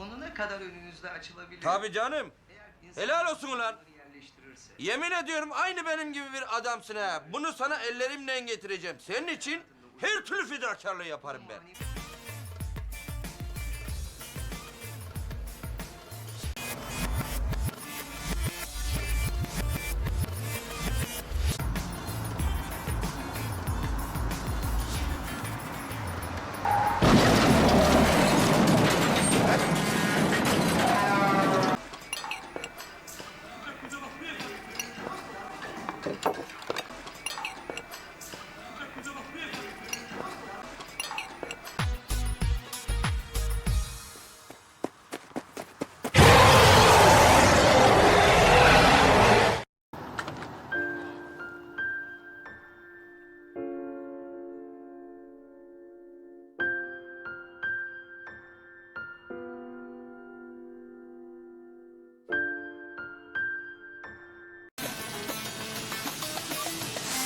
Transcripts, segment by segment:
sonuna kadar önünüzde açılabiliyor. Tabii canım. Helal olsun ulan. yerleştirirse. Yemin ediyorum aynı benim gibi bir adamsın ha. Bunu sana ellerimle getireceğim. Senin için her türlü fedakarlığı yaparım ben. Okay.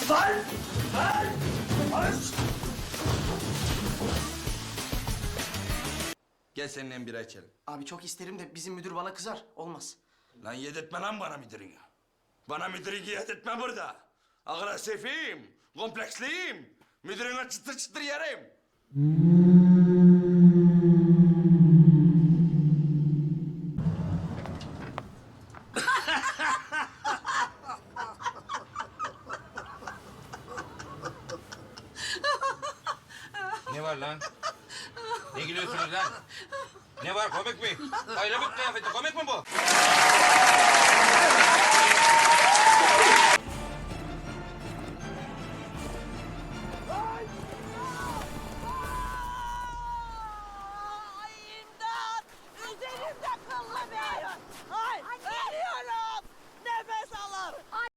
Mani- Gel seninle bira içelim. Abi çok isterim de bizim müdür bana kızar. Olmaz. Lan yedirtme lan bana müdürünü. Bana müdürünü yedirtme burada. Agresifim, kompleksliyim. Müdürüne çıtır çıtır yerim. Var lan? Ne gülüyorsunuz lan? Ne var komik mi? Bayramlık kıyafeti komik mi bu?